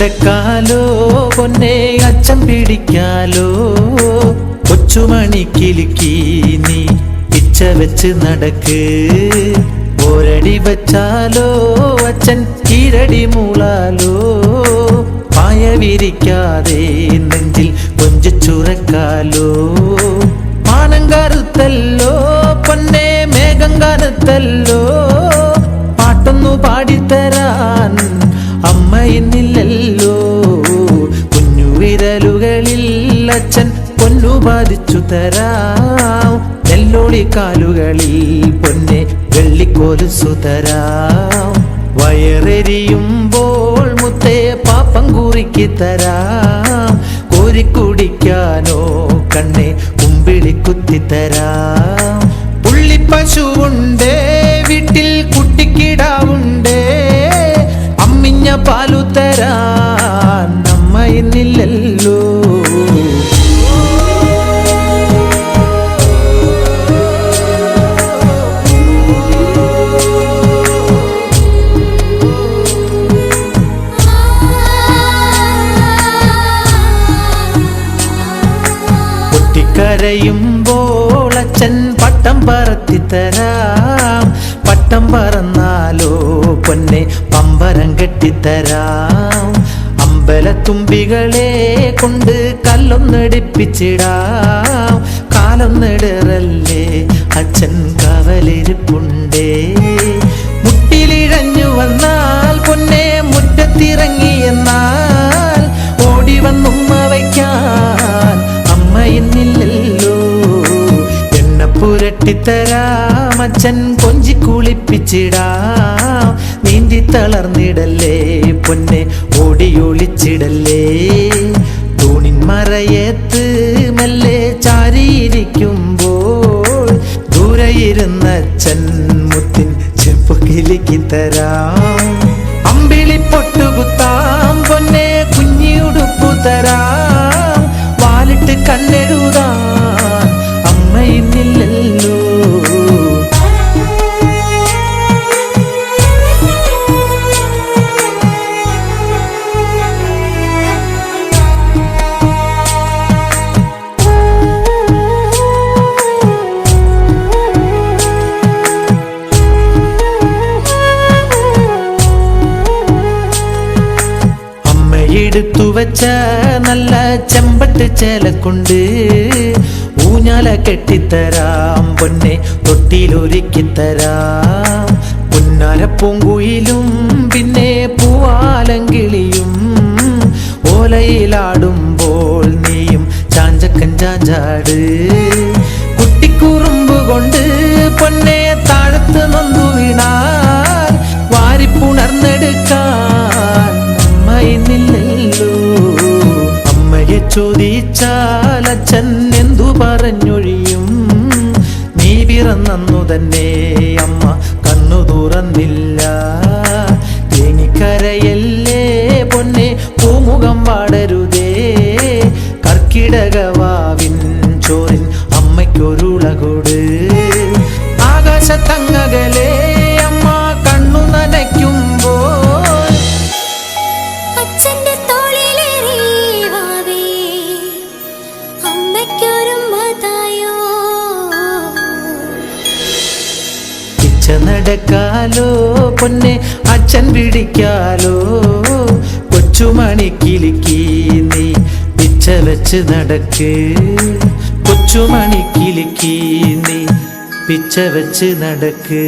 നടക്കാലോ പൊന്നെ അച്ഛൻ പിടിക്കാലോ? കൊച്ചുമണി കിലുക്കി നീ പിച്ച വെച്ച് നടക്ക്. ഒരടി വച്ചാലോ? അച്ഛൻ കീരടി മൂളാലോ? പായ വിരിക്കാതെ നെഞ്ചിൽ കൊഞ്ചുറക്കാലോ മാനം കറുത്തല്ലോ? പൊന്നെ മേഘം കറുത്തല്ലോ? പാട്ടൊന്നു പാടിത്തരാൻ അമ്മ ഇന്നില്ലല്ലോ കുഞ്ഞു വിരലുകളിൽ അച്ഛൻ പൊന്നു ബാധിച്ചു തരാം. നെല്ലോളി കാലുകളിൽ പൊന്നെ വെള്ളിക്കോലുസു തരാം. വയറെരിയുമ്പോൾ മുത്തേ പാപ്പം കൂറിക്ക് തരാം. കോരിക്കുടിക്കാനോ കണ്ണെ കുമ്പിളി കുത്തിത്തരാം പുള്ളിപ്പശുവുണ്ടേ വീട്ടിൽ കുട്ടിക്കിടാവുണ്ടേ. അമ്മിഞ്ഞ പാലു പൊട്ടിക്കരയുമ്പോൾ അച്ഛൻ പട്ടം പറത്തിത്തരാം പട്ടം പറന്നാലോ പൊന്നെ പമ്പരം കെട്ടിത്തരാം. അമ്പലത്തുമ്പികളെ കൊണ്ട് കല്ലൊന്നടിപ്പിച്ചിടാം. കാലൊന്നിടറല്ലേ അച്ഛൻ കവലിരിപ്പുണ്ടേ. മുട്ടിലിഴഞ്ഞു വന്നാൽ പൊന്നെ മുറ്റത്തിറങ്ങി എന്നാൽ ഓടി വന്നുമ്മ പുരട്ടിത്തരാം അച്ഛൻ കൊഞ്ചി കുളിപ്പിച്ചിടാം. നീന്തി തളർന്നിടല്ലേ പൊന്നെ ഓടിയൊളിച്ചിടല്ലേ. തൂണിൻ മറയത്ത് മെല്ലെ ചാരിയിരിക്കുമ്പോൾ ദൂരെ ഇരുന്ന അച്ഛൻ മുത്തിൻ ചെപ്പ് കിലുക്കി തരാം. അമ്പിളി പൊട്ടുകുത്താം പൊന്നെ കുഞ്ഞിയുടുപ്പു തരാം. വച്ച നല്ല ചെമ്പട്ട് ചേലക്കുണ്ട്. ഊഞ്ഞാല കെട്ടിത്തരാം പൊന്നെ തൊട്ടിലൊരുക്കിത്തരാം പുന്നാര പൂങ്കുയിലും പിന്നെ പൂവാലങ്കിളിയും. ഓലയിലാടുമ്പോൾ നീയും ചാഞ്ചക്കൻ ചാഞ്ചാട്. കുട്ടിക്കുറുമ്പ് കൊണ്ട് പൊന്നെ താഴത്ത് നൊന്തു എന്തു പറഞ്ഞൊഴിയും? നീ പിറന്നു തന്നെ അമ്മ കണ്ണു തുറന്നില്ല. തേങ്ങിക്കരയല്ലേ പൊന്നെ പൂമുഖം വാടരുതേ. കർക്കിടകവാവിൻ നടക്കാലോ പൊന്നെ അച്ഛൻ പിടിക്കാലോ? കൊച്ചുമണി കിലുക്കി നീ പിച്ച വെച്ച് നടക്ക്. കൊച്ചുമണി കിലുക്കി നീ പിച്ച വെച്ച് നടക്ക്.